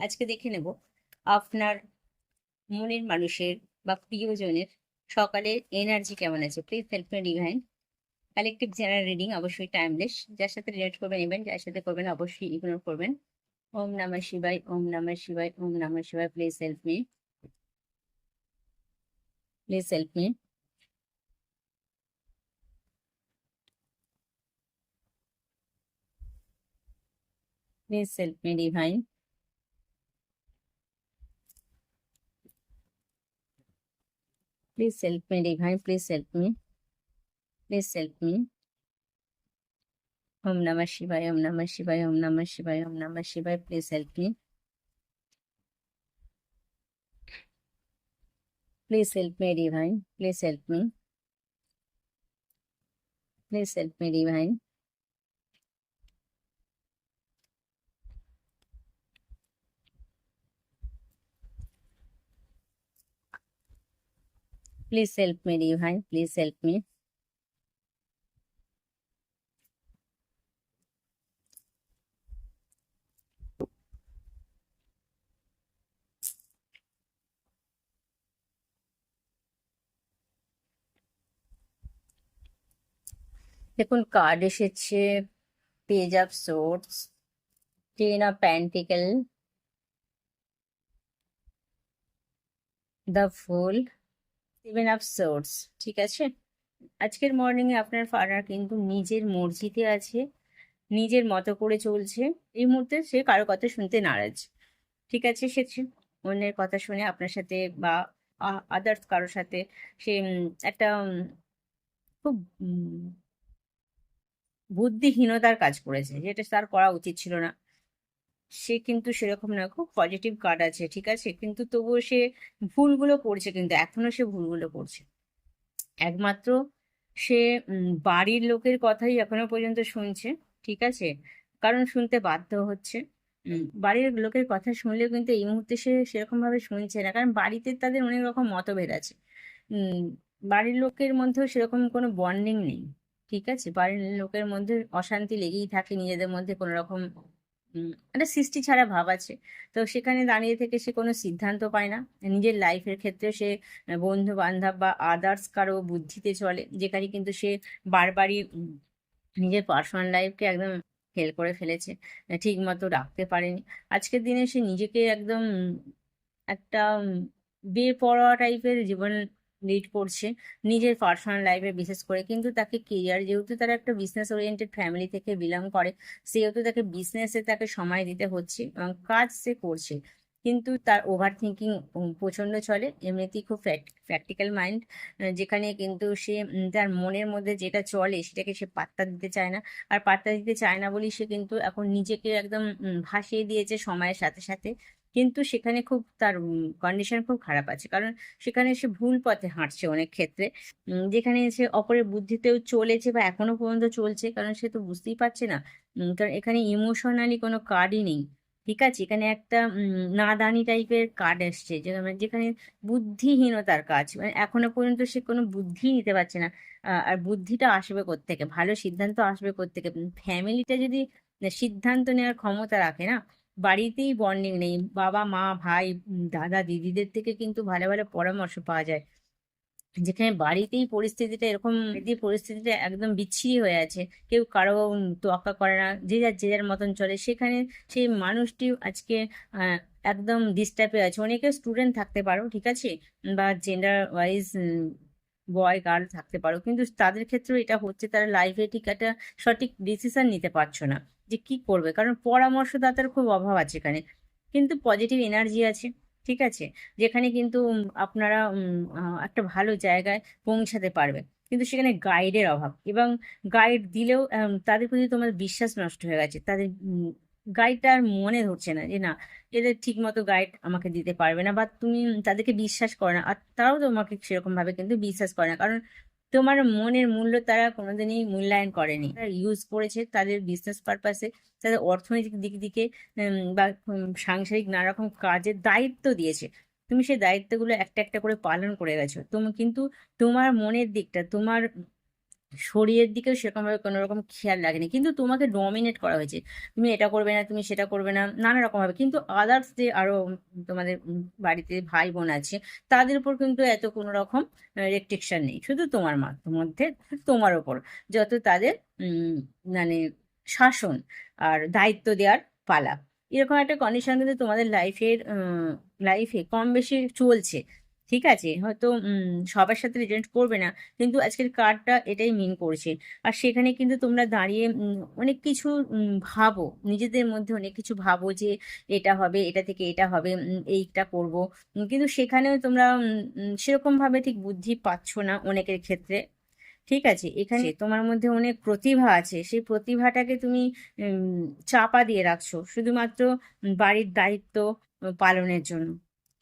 আজকে দেখে নেব আপনার মনের মানুষের বা প্রিয়জনের সকালের এনার্জি কেমন আছে? Please help me divine collective general reading অবশ্যই টাইমলেস যার সাথে রিলেট করবেন ইভেন যার সাথে করবেন অবশ্যই ইগনোর করবেন। ওম নমঃ শিবায়, ওম নমঃ শিবায়, ওম নমঃ শিবায় please help me please help me please help me divine please help me भाई please help me please help me ओम नमः शिवाय ओम नमः शिवाय ओम नमः शिवाय ओम नमः शिवाय please help me please help me divine please help me please help me divine Please help me, Divine. Please help me. দেখুন কার্ড এসেছে page of swords ten of pentacles the fool seven of swords ঠিক আছে? আজকের মর্নিংয়ে আপনার father কিন্তু নিজের মর্জিতে আছে, নিজের মতো করে চলছে। এই মুহূর্তে সে কারও কথা শুনতে নারাজ। ঠিক আছে, সে- অন্যের কথা শুনে আপনার সাথে বা আদার্স কারোর সাথে সে একটা খুব বুদ্ধিহীনতার কাজ করেছে, যেটা তার করা উচিত ছিল না। সে কিন্তু সেরকম না খুব পজিটিভ কার্ড আছে, ঠিক আছে? কিন্তু তবুও সে ভুলগুলো করছে কিন্তু, এখনও সে ভুলগুলো করছে। একমাত্র সে বাড়ির লোকের কথাই এখনও পর্যন্ত শুনছে, ঠিক আছে? কারণ শুনতে বাধ্য হচ্ছে। বাড়ির লোকের কথা শুনলেও কিন্তু এই মুহূর্তে সে সেরকম ভাবে শুনছে না, কারণ বাড়িতে তাদের অনেক রকম মতভেদ আছে। বাড়ির লোকের মধ্যেও সেরকম কোনো বন্ডিং নেই, ঠিক আছে? বাড়ির লোকের মধ্যে অশান্তি লেগেই থাকে, নিজেদের মধ্যে কোনো রকম একটা সৃষ্টি ছাড়া ভাব আছে। তো সেখানে দাঁড়িয়ে থেকে সে কোনো সিদ্ধান্ত পায় না। নিজের লাইফের ক্ষেত্রে সে বন্ধু বান্ধব বা আদার্স কারও বুদ্ধিতে চলে, যেখানে কিন্তু সে বারবারই নিজের পার্সোনাল লাইফকে একদম ফেল করে ফেলেছে ঠিক মতো রাখতে পারেনি। আজকের দিনে সে নিজেকে একদম একটা বেপরোয়া টাইপের জীবন লিড করছে নিজের পার্সোনাল লাইফে বিশেষ করে। কিন্তু তাকে কেরিয়ার যেহেতু তারা একটা বিজনেস ওরিয়েন্টেড ফ্যামিলি থেকে বিলং করে, সেহেতু তাকে বিজনেসে তাকে সময় দিতে হচ্ছে এবং কাজ সে করছে। কিন্তু তার ওভার থিঙ্কিং প্রচণ্ড চলে, এমনিতেই খুব প্র্যাকটিক্যাল মাইন্ড যেখানে কিন্তু সে তার মনের মধ্যে যেটা চলে সেটাকে সে পাত্তা দিতে চায় না। আর পাত্তা দিতে চায় না বলেই সে কিন্তু এখন নিজেকে একদম ভাসিয়ে দিয়েছে সময়ের সাথে সাথে। কিন্তু সেখানে খুব তার কন্ডিশন খুব খারাপ আছে। কারণ সেখানে সে ভুল পথে হাঁটছে অনেক ক্ষেত্রে। যেখানে সে অপরের বুদ্ধিতেও চলেছে বা এখনও পর্যন্ত চলছে, কারণ সে তো বুঝতেই পারছে না। কারণ এখানে ইমোশনালি কোনো কার্ডই নেই। ঠিক আছে? এখানে একটা নাদানি টাইপের কার্ড এসছে যেখানে যেখানে বুদ্ধিহীনতার কাজ। মানে এখনও পর্যন্ত সে কোনো বুদ্ধি নিতে পারছে না। আর বুদ্ধিটা আসবে কোত্থেকে? ভালো সিদ্ধান্ত আসবে কোত্থেকে? ফ্যামিলিটা যদি, সিদ্ধান্ত নেওয়ার ক্ষমতা রাখে না বাড়িতেই বন্ডিং নেই। বাবা, মা, ভাই দাদা, দিদিদের থেকে কিন্তু ভালো ভালো পরামর্শ পাওয়া যায়। যেখানে বাড়িতেই পরিস্থিতিটা এরকম পরিস্থিতিটা একদম বিচ্ছিরি হয়ে আছে। কেউ কারও তোয়াক্কা করে না। যে যার যে যার মতন চলে। সেখানে সেই মানুষটি আজকে একদম ডিস্টার্বে আছে। অনেকে স্টুডেন্ট থাকতে পারো, ঠিক আছে? বা জেন্ডার ওয়াইজ বয় গার্ল থাকতে পারো। কিন্তু তাদের ক্ষেত্রে এটা হচ্ছে, তারা লাইফে ঠিক একটা সঠিক ডিসিশন নিতে পারছ না যে কি করবে। কারণ পরামর্শদাতার খুব অভাব আছে এখানে। কিন্তু পজিটিভ এনার্জি আছে, ঠিক আছে? যেখানে কিন্তু আপনারা একটা ভালো জায়গায় পৌঁছাতে পারবে। কিন্তু সেখানে গাইডের অভাব। এবং গাইড দিলেও তাদের প্রতি তোমার বিশ্বাস নষ্ট হয়ে গেছে। তাদের গাইডটা আর মনে ধরছে না যে না, এদের ঠিক মতো গাইড আমাকে দিতে পারবে না বা তুমি তাদেরকে বিশ্বাস করো না। আর তারাও তোমাকে সেরকম ভাবে কিন্তু বিশ্বাস করে না। কারণ তোমার মনের মূল্য তারা কোনোদিনই মূল্যায়ন করেনি। ইউজ করেছে তাদের বিজনেস পারপাসে তাদের অর্থনৈতিক দিক দিকে বা সাংসারিক নানা রকম কাজের দায়িত্ব দিয়েছে। তুমি সেই দায়িত্বগুলো একটা একটা করে পালন করে গেছো। তুমি কিন্তু তোমার মনের দিকটা, তোমার শরীরের দিকেও সেরকমভাবে কোনো রকম খেয়াল লাগেনি কিন্তু তোমাকে ডমিনেট করা হয়েছে। তুমি এটা করবে না, তুমি সেটা করবে না, নানা রকমভাবে। কিন্তু আদার্স যে আরও তোমাদের বাড়িতে ভাই বোন আছে, তাদের উপর কিন্তু এত কোনো রকম রেস্ট্রিকশন নেই। শুধু তোমার মধ্যে তোমার ওপর যত তাদের মানে শাসন আর দায়িত্ব দেওয়ার পালা। এরকম একটা কন্ডিশন কিন্তু তোমাদের লাইফের লাইফে কম বেশি চলছে। ঠিক আছে? হয়তো সবার সাথে রিলেট করবে না। কিন্তু আজকের কার্ডটা এটাই মিন করছে। আর সেখানে কিন্তু তোমরা দাঁড়িয়ে অনেক কিছু ভাবো। নিজেদের মধ্যে অনেক কিছু ভাবো যে এটা হবে এটা থেকে এটা হবে এইটা করব। কিন্তু সেখানেও তোমরা উম, উম, সেরকম ভাবে ঠিক বুদ্ধি পাচ্ছ না অনেকের ক্ষেত্রে। ঠিক আছে? এখানে তোমার মধ্যে অনেক প্রতিভা আছে। সেই প্রতিভাটাকে তুমি চাপা দিয়ে রাখছো। শুধুমাত্র বাড়ির দায়িত্ব পালনের জন্য।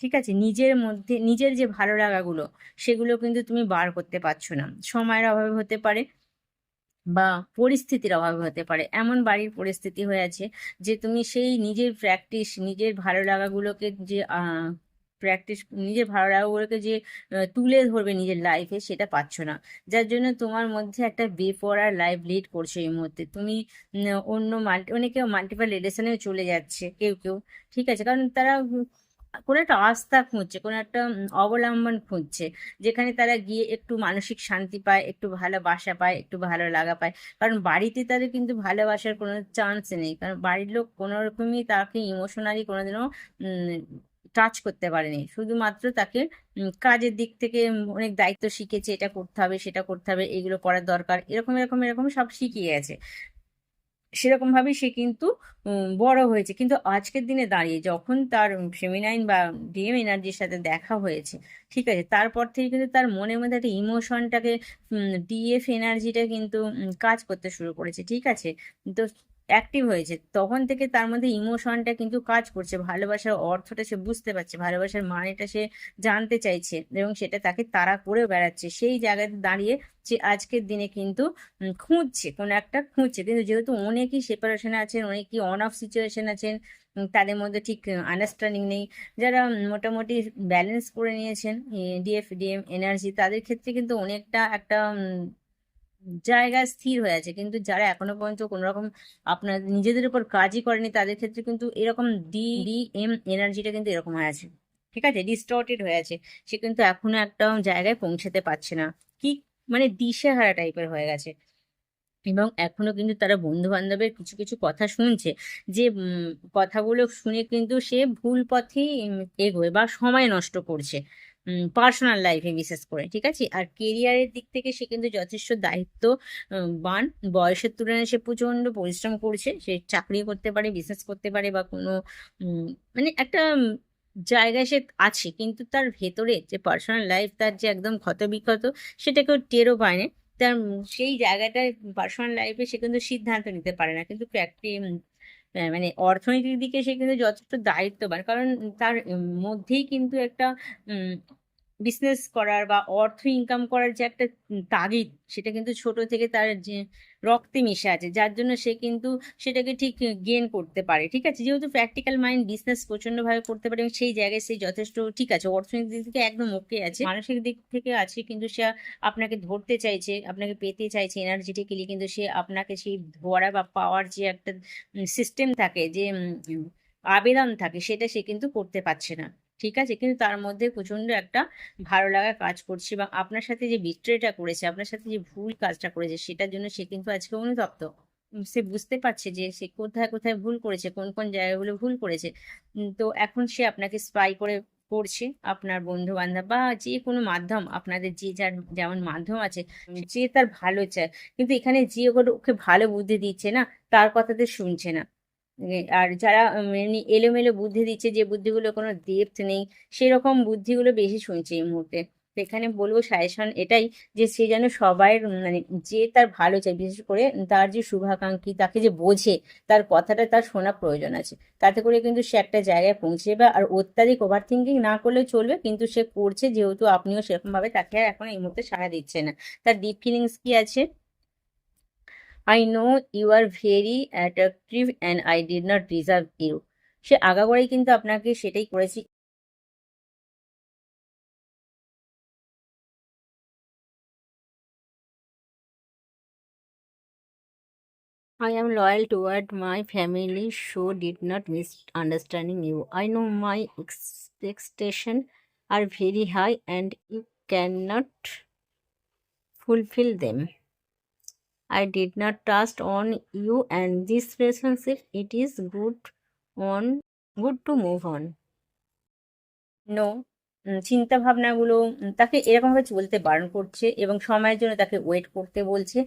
ঠিক আছে? নিজের মধ্যে, নিজের যে ভালো লাগাগুলো, সেগুলো কিন্তু তুমি বার করতে পারছ না। সময়ের অভাবে হতে পারে বা পরিস্থিতির অভাবে হতে পারে। এমন বাড়ির পরিস্থিতি হয়ে আছে যে তুমি সেই নিজের প্র্যাকটিস নিজের ভালো লাগাগুলোকে যে প্র্যাকটিস নিজের ভালো লাগাগুলোকে যে তুলে ধরবে নিজের লাইফে সেটা পাচ্ছ না। যার জন্য তোমার মধ্যে একটা বেপরার লাইফ লিড করছ এই মুহূর্তে। তুমি অন্য মাল্টি অনেকে মাল্টিপাল রিলেশনেও চলে যাচ্ছে, কেউ কেউ। ঠিক আছে? কারণ তারা কোনো একটা আস্থা খুঁজছে, কোনো একটা অবলম্বন খুঁজছে, যেখানে তারা গিয়ে একটু মানসিক শান্তি পায়, একটু ভালোবাসা পায়, একটু ভালো লাগা পায়। কারণ বাড়িতে তাদের কিন্তু ভালোবাসার কোনো চান্স নেই। কারণ বাড়ির লোক কোনো রকমই তাকে ইমোশনালি কোনোদিনও টাচ করতে পারেনি। শুধুমাত্র তাকে কাজের দিক থেকে অনেক দায়িত্ব শিখেছে, এটা করতে হবে, সেটা করতে হবে, এগুলো করার দরকার, এরকম এরকম এরকম সব শিখিয়ে গেছে। সেরকম ভাবে সে কিন্তু বড় হয়েছে। কিন্তু আজকের দিনে দাঁড়িয়ে যখন তার ফেমিনাইন বা ডিএম এনার্জির সাথে দেখা হয়েছে, ঠিক আছে, তারপর থেকে কিন্তু তার মনের মধ্যে একটা ইমোশনটাকে ডিএফ এনার্জিটা কিন্তু কাজ করতে শুরু করেছে, ঠিক আছে? তো অ্যাক্টিভ হয়েছে, তখন থেকে তার মধ্যে ইমোশনটা কিন্তু কাজ করছে। ভালোবাসার অর্থটা সে বুঝতে পারছে, ভালোবাসার মানেটা সে জানতে চাইছে এবং সেটা তাকে তাড়া করে বেড়াচ্ছে। সেই জায়গাতে দাঁড়িয়ে যে আজকের দিনে কিন্তু খুঁজছে, কোনো একটা খুঁজছে। কিন্তু যেহেতু অনেকেই সেপারেশনে আছেন, অনেকেই অন অফ সিচুয়েশন আছেন তাদের মধ্যে ঠিক আন্ডারস্ট্যান্ডিং নেই। যারা মোটামুটি ব্যালেন্স করে নিয়েছেন ডিএফ ডিএম এনার্জি তাদের ক্ষেত্রে কিন্তু অনেকটা একটা জায়গায় স্থির হয়ে আছে। কিন্তু যারা এখনও পর্যন্ত কোনো রকম আপনার নিজেদের উপর কাজই করেনি, তাদের ক্ষেত্রে কিন্তু এরকম ডি ডি এম এনার্জিটা কিন্তু এরকম হয়ে আছে। ঠিক আছে? ডিস্টর্টেড হয়ে আছে। সে কিন্তু এখনও একটা জায়গায় পৌঁছাতে পারছে না। কি? মানে দিশেহারা টাইপের হয়ে গেছে। এবং এখনও কিন্তু তারা বন্ধু বান্ধবের কিছু কিছু কথা শুনছে যে কথাগুলো শুনে কিন্তু সে ভুল পথেই এগোয় বা সময় নষ্ট করছে। পার্সোনাল লাইফে বিশেষ করে, ঠিক আছে? আর কেরিয়ারের দিক থেকে সে কিন্তু যথেষ্ট দায়িত্ব বান বয়সের তুলনায় সে প্রচণ্ড পরিশ্রম করছে। সে চাকরি করতে পারে বিজনেস করতে পারে বা কোনো মানে একটা জায়গায় সে আছে, কিন্তু তার ভেতরে যে পার্সোনাল লাইফ তার যে একদম ক্ষতবিক্ষত সেটা কেউ টেরও পায় না। তার সেই জায়গাটায় পার্সোনাল লাইফে সে কিন্তু সিদ্ধান্ত নিতে পারে না। কিন্তু প্র্যাকটি মানে অর্থনৈতিক দিকে সে কিন্তু যথেষ্ট দায়িত্ববান। কারণ তার মধ্যেই কিন্তু একটা বিজনেস করার বা অর্থ ইনকাম করার যে একটা তাগিদ, সেটা কিন্তু ছোট থেকে তার যে রক্তে মিশে আছে, যার জন্য সে কিন্তু সেটাকে ঠিক গেন করতে পারে, ঠিক আছে? যেহেতু প্র্যাকটিক্যাল মাইন্ড বিজনেস প্রচণ্ড ভাবে করতে পারে এবং সেই জায়গায় সে যথেষ্ট ঠিক আছে, অর্থনৈতিক দিক থেকে একদম ওকে আছে। মানসিক দিক থেকে আছে কিন্তু সে আপনাকে ধরতে চাইছে, আপনাকে পেতে চাইছে এনার্জেটিক্যালি কিন্তু সে আপনাকে সেই ধরা বা পাওয়ার যে একটা সিস্টেম থাকে, যে আবেদন থাকে, সেটা সে কিন্তু করতে পারছে না। ঠিক আছে? কিন্তু তার মধ্যে প্রচণ্ড একটা ভালো লাগা কাজ করছে বা আপনার সাথে যে বিট্রেটা করেছে আপনার সাথে যে ভুল কাজটা করেছে সেটার জন্য সে কিন্তু আজকে অনুতপ্ত। সে বুঝতে পারছে যে সে কোথায় কোথায় ভুল করেছে কোন কোন জায়গাগুলো ভুল করেছে। তো এখন সে আপনাকে স্পাই করে করছে। আপনার বন্ধু বান্ধব বা যে কোনো মাধ্যম আপনাদের যে যার যেমন মাধ্যম আছে যে তার ভালো চায়। কিন্তু এখানে যে ওকে ভালো বুদ্ধি দিচ্ছে না তার কথাতে শুনছে না। আর যারা এমনি এলোমেলো বুদ্ধি দিচ্ছে যে বুদ্ধিগুলো কোনো ডেপথ নেই সেরকম বুদ্ধিগুলো বেশি শুনছে এই মুহূর্তে। এখানে বলব সাজেশন এটাই যে সে যেন উম, মানে যে তার ভালো চাই বিশেষ করে তার যে শুভাকাঙ্ক্ষী তাকে যে বোঝে তার কথাটা তার শোনা প্রয়োজন আছে। তাতে করে কিন্তু সে একটা জায়গায় পৌঁছে যাবে আর অত্যাধিক ওভার থিঙ্কিং না করলেও চলবে কিন্তু সে করছে যেহেতু আপনিও সেরকম ভাবে তাকে এখন এই মুহূর্তে সাড়া দিচ্ছে না। তার ডিপ ফিলিংস কি আছে? I know you are very attractive and I did not reserve you সে আগাগোড়াই কিন্তু আপনাকে সেটাই করেছি। I am loyal toward my family so did not miss understanding you I know my expectation are very high and you can not fulfil them I did not trust on you and this relationship it is good on good to move on. No চিন্তা ভাবনাগুলো তাকে এরকমভাবে চলতে বারণ করছে এবং সময়ের জন্য তাকে ওয়েট করতে বলছে।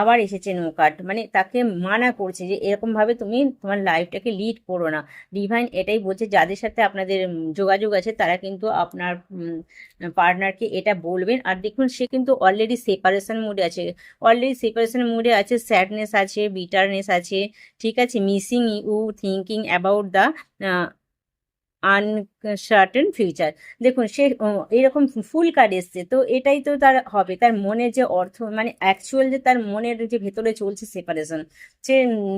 আবার এসেছে নো কার্ড মানে তাকে মানা করছে যে এরকমভাবে তুমি তোমার লাইফটাকে লিড করো না। ডিভাইন এটাই বলছে, যাদের সাথে আপনাদের যোগাযোগ আছে, তারা কিন্তু আপনার পার্টনারকে এটা বলবেন। আর দেখুন, সে কিন্তু অলরেডি সেপারেশন মুডে আছে। অলরেডি সেপারেশন মুডে আছে স্যাডনেস আছে বিটারনেস আছে, ঠিক আছে missing you thinking about the uncertain future দেখুন, সে এরকম ফুল কার্ড এসছে, তো এটাই তো তার হবে। তার মনের যে অর্থ মানে অ্যাকচুয়াল যে তার মনের যে ভেতরে চলছে সেপারেশন সে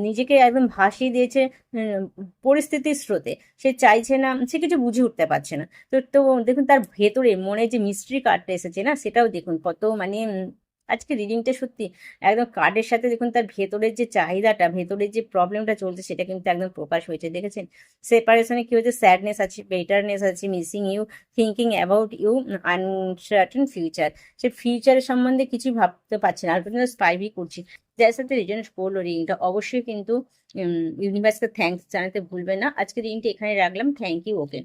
নিজেকে একদম ভাসিয়ে দিয়েছে পরিস্থিতির স্রোতে। সে চাইছে না, সে কিছু বুঝে উঠতে পারছে না। তো তো দেখুন, তার ভেতরে মনে যে মিস্ট্রি কার্ডটা এসেছে না, সেটাও দেখুন কত মানে আজকে রিডিংটা সত্যি একদম কার্ডের সাথে দেখুন তার ভেতরের যে চাহিদাটা, ভেতরের যে প্রবলেমটা চলছে সেটা কিন্তু একদম প্রকাশ হয়েছে, দেখেছেন? সেপারেশনে কি হয়েছে? স্যাডনেস আছে বেটারনেস আছে missing you thinking about you uncertain future সে ফিউচারের সম্বন্ধে কিছু ভাবতে পারছে না আর পর্যন্ত স্পাইভি করছি। যার সাথে রিজনেট করল রিডিংটা অবশ্যই কিন্তু ইউনিভার্সকে থ্যাঙ্কস জানাতে ভুলবেন না। আজকে রিডিংটা এখানে রাখলাম। Thank you okay